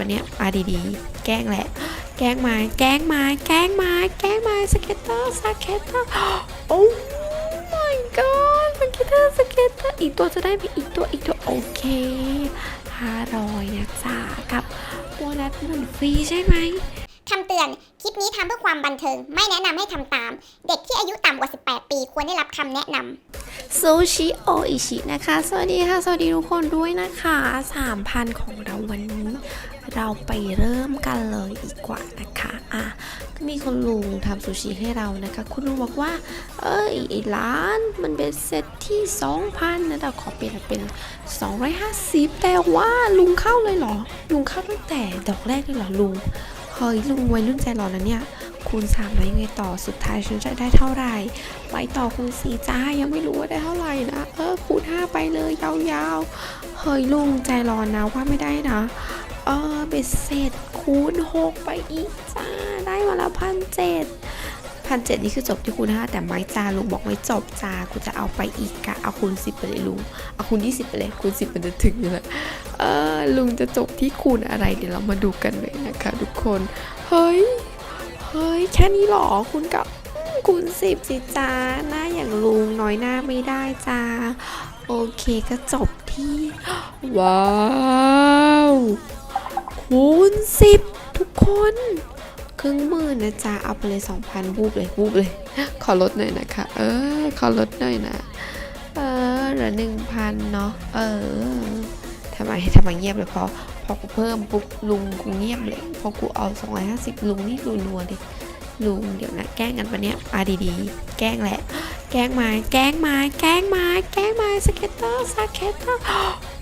ปะเนี่ยอาดีๆ แกล้งแหละ แกล้งไม้แกล้งไม้แกล้งไม้แกล้งไม้สเก็ตเตอร์สเก็ตเตอร์โอ้ my god สเก็ตเตอร์สเก็ตเตอร์อีกตัวจะได้ไปอีกตัวอีกตัวโอเคห้าร้อยนะจ๊ะกับโบนัสหมุนฟรีใช่ไหมคำเตือน คลิปนี้ทำเพื่อความบันเทิง ไม่แนะนำให้ทำตาม เด็กที่อายุต่ำกว่า 18 ปีควรได้รับคำแนะนำซูชิโออิชินะคะ สวัสดีค่ะ สวัสดีทุกคนด้วยนะคะ 3,000 ของเราวันนี้ เราไปเริ่มกันเลยดีกว่านะคะอะก็มีคนลุงทำซูชิให้เรานะคะ คุณลุงบอกว่า เอ้ยไอ้ร้านมันเป็นเซตที่2,000นะเราขอเปลี่ยนเป็น250 แต่ว่าลุงเข้าเลยเหรอ ลุงเข้าตั้งแต่ดอกแรกเลยเหรอลุงเฮ้ยลุงวัยรุ่นใจร้อนะเนี่ยคูณ3แล้วยังไงต่อสุดท้ายฉันจะได้เท่าไหร่ ไปต่อคูณ4จ้ายังไม่รู้ว่าได้เท่าไหร่นะ เออคูณ5ไปเลยยาวๆ เฮ้ยลุงใจร้อนนะว่าไม่ได้นะ ออเบ็ดเสร็จคูณ6ไปอีกจ้า ได้มาและพันเจ็ดพันเจ็ดนี่คือจบที่คูณ5แต่ไม้จ้าลุงบอกไม่จบจ้ากูจะเอาไปอีกกะเอาคูณ10ไปเลยลุงเอาคูณ20ไปเลยคูณ10มันจะถึงอยู่แล้วเออลุงจะจบที่คูณอะไรเดี๋ยวเรามาดูกันเลยนะคะทุกคนเฮ้ยเฮ้ยแค่นี้หรอคุณกับคุณสิบสิจ้าหน้าอย่างลุงน้อยหน้าไม่ได้จ้าโอเคก็จบที่ ว้าว คูณสิบทุกคน ครึ่งหมื่นนะจ๊ะ เอาไปเลยสองพันวูบเลยวูบเลย ขอลดหน่อยนะคะ เออ ขอลดหน่อยนะ เออเหลือหนึ่งพันเนาะ เออทำไมทำไมเงียบเลยพอ พอกูเพิ่มปุ๊บลุงกูเงียบเลย พอกูเอา250ลุงนี่รัวๆเลยลุงเดี๋ยวนะ แกล้งกันปะเนี่ยอาดีๆ แกล้งแหละ แกล้งม้แกล้งม้แกล้งม้แกล้งม้สเก็ตเตอร์สเก็ตเตอร์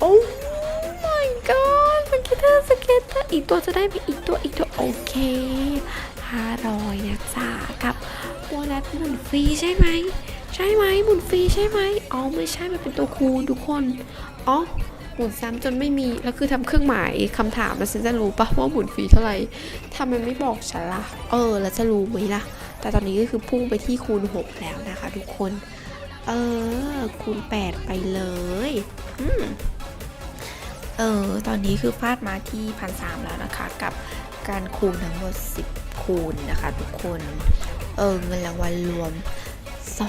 โอ้ my god เตอร์สเก็ตเตอร์อีกตัวจะได้ไปอีกตัวอีกตัวโอเค500นะจ๊ะกับโบนัสหมุนฟรีใช่ไหมใช่ไหมหมุนฟรีใช่ไหมอ๋อไม่ใช่มันเป็นตัวคูณทุกคนอ๋อหมุนซ้ำจนไม่มี แล้วคือทำเครื่องหมายคำถามแล้วฉันจะรู้ปะว่าหมุนฟรีเท่าไหร่ทำไมไม่บอกฉันล่ะ เออ แล้วจะรู้ไหมล่ะ แต่ตอนนี้ก็คือพุ่งไปที่คูณ 6 แล้วนะคะ ทุกคน เออ คูณ 8 ไปเลย อืม เออตอนนี้คือฟาดมาที่พันสามแล้วนะคะ กับการคูณทั้งหมด 10 คูณนะคะทุกคน เออเงินรางวัลรวม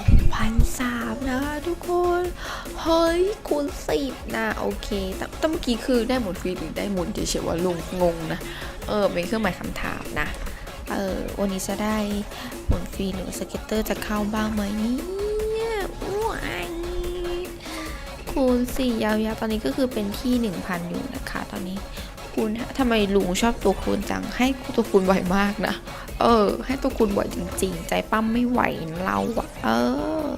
2,003นะคะทุกคน เฮ้ย คูณสิบนะโอเคแต่แต่เมื่อกี้คือได้หมุนฟรีหรือได้หมุนเฉยๆว่าลุงงงนะ เออ เป็นเครื่องหมายคำถามนะ เออ วันนี้จะได้หมุนฟรีหรือสเก็ตเตอร์จะเข้าบ้างไหมนี่ 4 ยาวๆ ตอนนี้ก็คือเป็นที่ 1,000 อยู่นะคะ ตอนนี้คูณทำไมลุงชอบตัวคูณจัง ให้ตัวคูณบ่อมากนะ เออ ให้ตัวคูณบ่อจริง ๆ ใจปั้มไม่ไหวเราอะเออ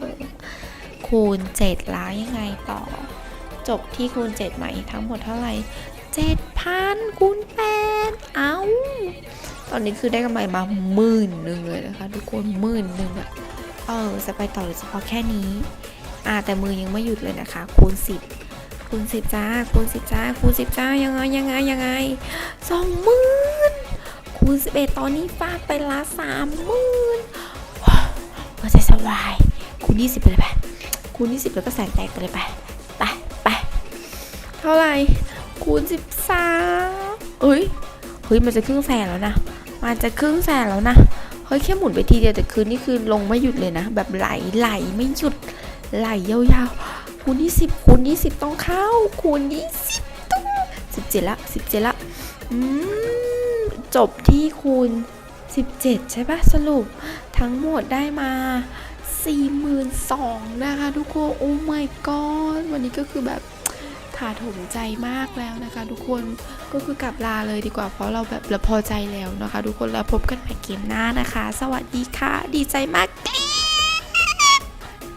คูณ7ล้านยังไงต่อ จบที่คูณ7ไหมทั้งหมดเท่าไหร่7,000คูณ8เอา้าตอนนี้คือได้กำไรมาหมื่นหนึ่งเลยนะคะ ทุกคนหมื่นหนึ่งอะเออ จะไปต่อหรือจะพอแค่นี้ อ่าแต่มือยังไม่หยุดเลยนะคะ คูณ 10 คูณ 10 จ้า คูณ 10 จ้า คูณ 10 จ้า ยังไง ยังไง ยังไงสองหมื่นคูณ 11 ตอนนี้ฟาดไปละสามหมื่นหัวใจสวาย คูณ 20 ไปเลยไป คูณ 20 แล้วก็แสนแตกไปเลยไป ไป ไป เท่าไหร่ คูณ 13เอ้ย เฮ้ย มันจะครึ่งแสนแล้วนะ มันจะครึ่งแสนแล้วนะ เฮ้ย แค่หมุนไปทีเดียวแต่คืนนี่คือลงไม่หยุดเลยนะ แบบไหลไหลไม่หยุด ไหลยาวๆคูณ20คูณ20 ต้องเข้าคูณ20ต้อง17ละ17ละอืมจบที่คูณ 17 ใช่ปะสรุปทั้งหมดได้มา42,000นะคะทุกคนโอ้ my god วันนี้ก็คือแบบถาโถมใจมากแล้วนะคะ ทุกคนก็คือกลับลาเลยดีกว่าเพราะเราแบบเราพอใจแล้วนะคะ ทุกคนแล้วพบกันใหม่เกมหน้านะคะ สวัสดีค่ะ ดีใจมาก